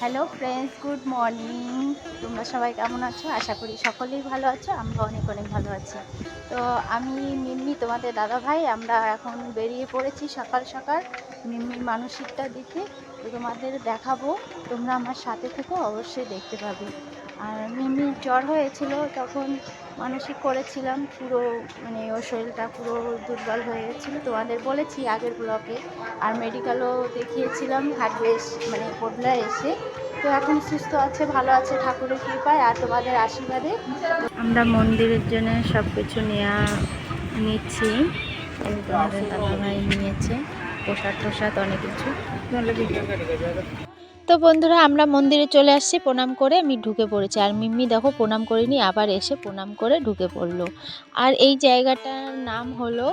Hello friends good morning তোমরা সবাই কেমন আছো? আশা করি সকলেই ভালো আছো আমরা অনেক অনেক ভালো আছি। তো আমি মিম্মি, তোমাদের দাদা ভাই আমরা এখন বেরিয়ে পড়েছি সকাল সকাল মিম্মির মানসিকটা দিতে তো তোমাদের দেখাবো, তোমরা আমার সাথে থেকো, অবশ্যই দেখতে পাবে। আর মিম্মির জ্বর হয়েছিল তখন মানসিক করেছিলাম পুরো মানে ওর শরীরটা পুরো দুর্বল হয়ে গেছিল। তোমাদের বলেছি আগের ব্লকে আর মেডিকেলও দেখিয়েছিলাম হাটবেশ মানে পটলা এসে। তো এখন সুস্থ আছে ভালো আছে ঠাকুরের কৃপায় আর তোমাদের আশীর্বাদে। আমরা মন্দিরের জন্য সব কিছু নেওয়া নিচ্ছি তোমাদের দাদাভাই নিয়েছে প্রসাদ প্রসাদ অনেক কিছু। তো বন্ধুরা, আমরা মন্দিরে চলে আসছি, প্রণাম করে আমি ঢুকে পড়েছি। আর মিম্মি দেখো, প্রণাম করিনি, আবার এসে প্রণাম করে ঢুকে পড়ল। আর এই জায়গাটার নাম হলো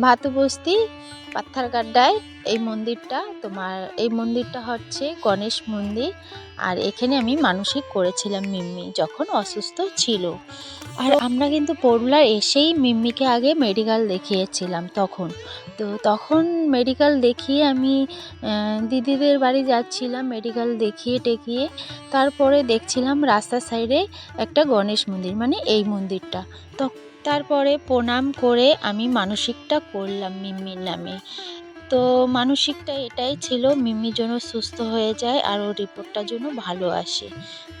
ভাতুবস্তি পাত্থারগাড্ডায় এই মন্দিরটা তোমার, এই মন্দিরটা হচ্ছে গণেশ মন্দির। আর এখানে আমি মানসিক করেছিলাম মিম্মি, যখন অসুস্থ ছিল। আর আমরা কিন্তু পড়লার এসেই মিম্মিকে আগে মেডিকেল দেখিয়েছিলাম তখন। তো তখন মেডিকেল দেখিয়ে আমি দিদিদের বাড়ি যাচ্ছিলাম মেডিকেল দেখিয়ে টেকিয়ে। তারপরে দেখছিলাম রাস্তার সাইডে একটা গণেশ মন্দির মানে এই মন্দিরটা। তো তারপরে প্রণাম করে আমি মানসিকটা করলাম মিম্মির নামে। তো মানসিকটা এটাই ছিল, মিম্মি যেন সুস্থ হয়ে যায় আর ওর রিপোর্টটা যেন ভালো আসে।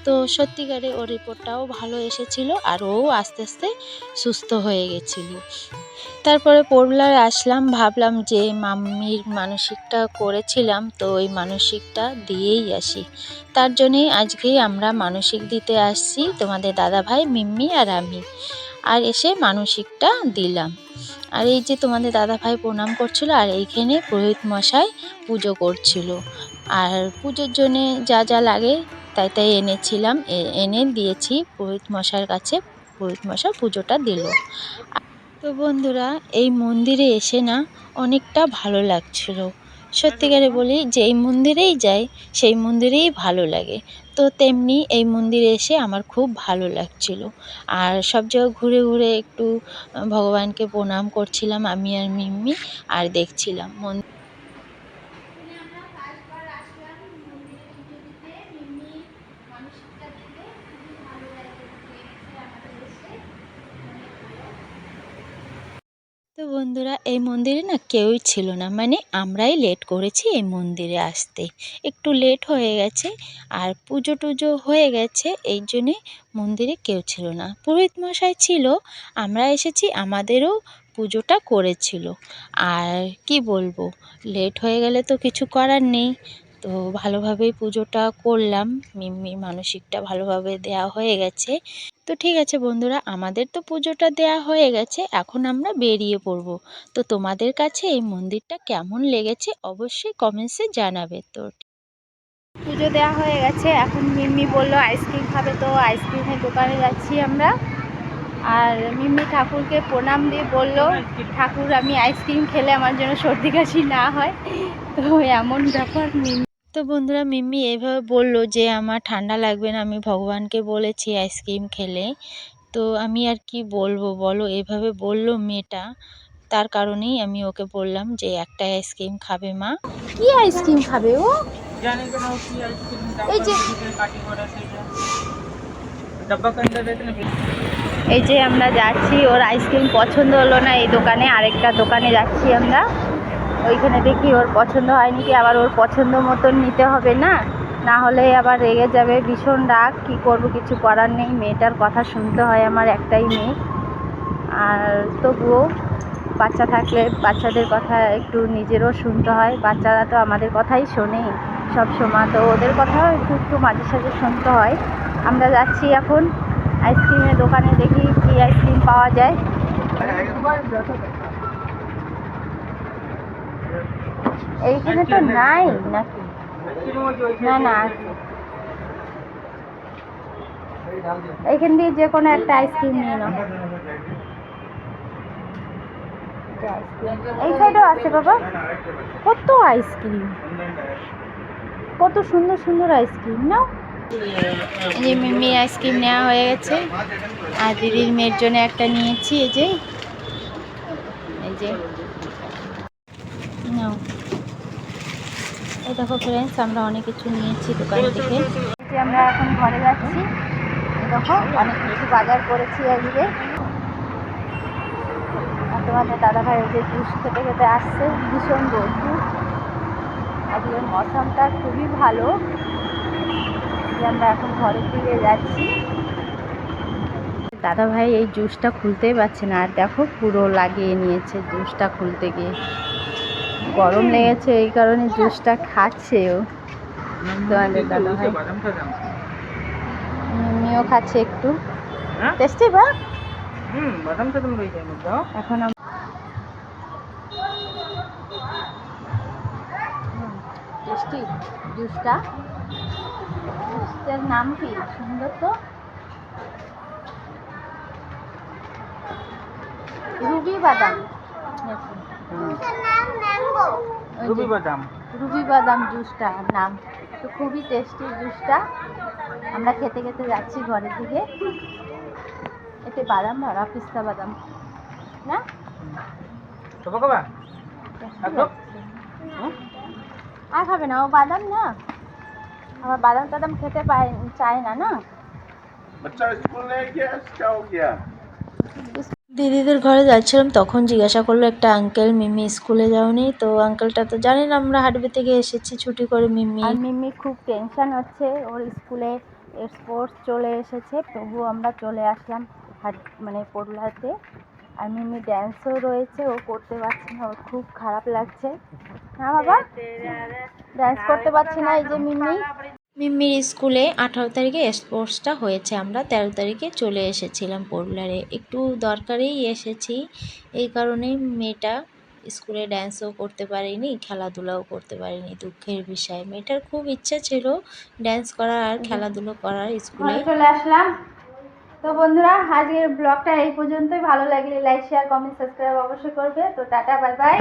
তো সত্যিকারে ওর রিপোর্টটাও ভালো এসেছিল আর ও আস্তে আস্তে সুস্থ হয়ে গেছিল। তারপরে পড়লার আসলাম, ভাবলাম যে মাম্মির মানসিকটা করেছিলাম তো ওই মানসিকটা দিয়েই আসি। তার জন্যেই আজকেই আমরা মানসিক দিতে আসছি তোমাদের দাদা ভাই মিম্মি আর আমি। আর এসে মানসিকটা দিলাম। আর এই যে তোমাদের দাদা ভাই প্রণাম করছিল, আর এইখানে পুরোহিত মশাই পুজো করছিল। আর পুজোর জন্যে যা যা লাগে তাই তাই এনেছিলাম এনে দিয়েছি। পুরোহিত মশাইয়ের কাছে পুরোহিত মশাই পুজোটা দিল। তো বন্ধুরা, এই মন্দিরে এসে না অনেকটা ভালো লাগছিল। সত্যিকারে বলি, যেই মন্দিরেই যাই, সেই মন্দিরেই ভালো লাগে। তো তেমনি এই মন্দিরে এসে আমার খুব ভালো লাগছিল। আর সব জায়গায় ঘুরে ঘুরে একটু ভগবানকে প্রণাম করছিলাম আমি আর মিম্মি, আর দেখছিলাম মন- বন্ধুরা, এই মন্দিরে না কেউই ছিল না। মানে আমরাই লেট করেছি এই মন্দিরে আসতে। একটু লেট হয়ে গেছে আর পুজো টুজো হয়ে গেছে, এই জন্যে মন্দিরে কেউ ছিল না। পুরোহিত মশাই ছিল, আমরা এসেছি, আমাদেরও পুজোটা করেছিল। আর কি বলব লেট হয়ে গেলে তো কিছু করার নেই। তো ভালোভাবেই পুজোটা করলাম মিম্মির মানসিকটা ভালোভাবে দেওয়া হয়ে গেছে। তো ঠিক আছে বন্ধুরা, আমাদের তো পুজোটা দেয়া হয়ে গেছে, এখন আমরা বেরিয়ে পড়ব। তো তোমাদের কাছে এই মন্দিরটা কেমন লেগেছে অবশ্যই কমেন্টসে জানাবে। তো পুজো দেওয়া হয়ে গেছে, এখন মিম্মি বলল আইসক্রিম খাবে তো আইসক্রিমের দোকানে যাচ্ছি আমরা। আর মিম্মি ঠাকুরকে প্রণাম দিয়ে বলল, ঠাকুর, আমি আইসক্রিম খেলে আমার জন্য সর্দি কাশি না হয়। তো এমন ব্যাপার মিম্মি তো বন্ধুরা মিম্মি এইভাবে বলল যে আমার ঠান্ডা লাগবে না আমি ভগবানকে বলেছি আইসক্রিম খেলে। তো আমি আর কি বলব বলো এভাবে বলল মেয়েটা। তার কারণেই আমি ওকে বললাম যে একটা আইসক্রিম খাবে মা। কি আইসক্রিম খাবে ও? এই যে আমরা যাচ্ছি ওর আইসক্রিম পছন্দ হলো না এই দোকানে আরেকটা দোকানে যাচ্ছি আমরা। ওইখানে দেখি ওর পছন্দ হয়নি কি, আবার ওর পছন্দ মতন নিতে হবে না? না হলে আবার রেগে যাবে, ভীষণ রাগ, কী করব কিছু করার নেই, মেয়েটার কথা শুনতে হয় আমার একটাই মেয়ে। আর তবুও বাচ্চা থাকলে বাচ্চাদের কথা একটু নিজেরও শুনতে হয়, বাচ্চারা তো আমাদের কথাই শোনেই সব সময়, তো ওদের কথাও একটু একটু মাঝে সাঝে শুনতে হয়। আমরা যাচ্ছি এখন, আইসক্রিমের দোকানে দেখি কী আইসক্রিম পাওয়া যায়। এইখানে তো নাই নাকি? না না এইখান দিয়ে যে কোনো একটা আইসক্রিম নিয়ে নাও। এই সাইডেও আছে বাবা। কত আইসক্রিম কত সুন্দর সুন্দর আইসক্রিম নাও। যে মিমি আইসক্রিম নেওয়া হয়ে গেছে। আর দিদির মেয়ের জন্য একটা নিয়েছি, এই যে। এই যে নাও এই দেখো ফ্রেন্ডস আমরা অনেক কিছু নিয়েছি দোকান থেকে। আমরা এখন ঘরে যাচ্ছি। দেখো, অনেক কিছু বাজার করেছি আজকে। আর তোমাদের দাদা ভাই যে জুস খেতে খেতে আসছে, ভীষণ রোদ্দুর আজকের মৌসামটা খুবই ভালো। যে আমরা এখন ঘরের দিকে যাচ্ছি। দাদা ভাই এই জুসটা খুলতেই পারছে না। আর দেখো, পুরো লাগিয়ে নিয়েছে জুসটা খুলতে গিয়ে। গরম লেগেছে এই কারণে জুসটা খাচ্ছে ও তোমাদের দাদা ভাই মিমিও খাচ্ছে একটু। হ্যাঁ? টেস্টি বা? এখন টেস্টি জুসটা। জুসটার নাম কি? সুন্দর তো। রুবি বাদাম। রুবি বাদাম। রুবি বাদাম জুসটা নাম। তো খুবই টেস্টি জুসটা। আমরা খেতে খেতে যাচ্ছি ঘরের দিকে। এতে বাদাম ভরা পিস্তা বাদাম। না? আর খাবে? না ও বাদাম না। আমার বাদাম টাদাম খেতে পায় চায় না না? বাচ্চা স্কুল নিয়ে গিয়ে। দিদিদের ঘরে যাচ্ছিলাম তখন জিজ্ঞাসা করল একটা আঙ্কেল মিমি স্কুলে যাওনি? তো আঙ্কেলটা তো জানেন আমরা হাটবে থেকে এসেছি ছুটি করে মিমি। আর মিমি খুব টেনশন হচ্ছে ওর স্কুলে স্পোর্টস চলে এসেছে তবুও আমরা চলে আসলাম হাট মানে পড়লাতে আর মিমি ড্যান্সও রয়েছে ও করতে পারছে না ওর খুব খারাপ লাগছে। হ্যাঁ বাবা? ড্যান্স করতে পারছে না এই যে মিমি। মিমির স্কুলে আঠারো তারিখে স্পোর্টসটা হয়েছে। আমরা তেরো তারিখে চলে এসেছিলাম পড়লারে একটু দরকারেই এসেছি। এই কারণেই মেয়েটা স্কুলে ড্যান্সও করতে পারেনি, খেলাধুলাও করতে পারেনি দুঃখের বিষয়। মেয়েটার খুব ইচ্ছা ছিল ড্যান্স করার আর খেলাধুলো করার স্কুলে। চলে আসলাম। তো বন্ধুরা, আজকের ব্লগটা এই পর্যন্তই। ভালো লাগলে লাইক শেয়ার কমেন্ট সাবস্ক্রাইব অবশ্যই করবে। তো টাটা বাই বাই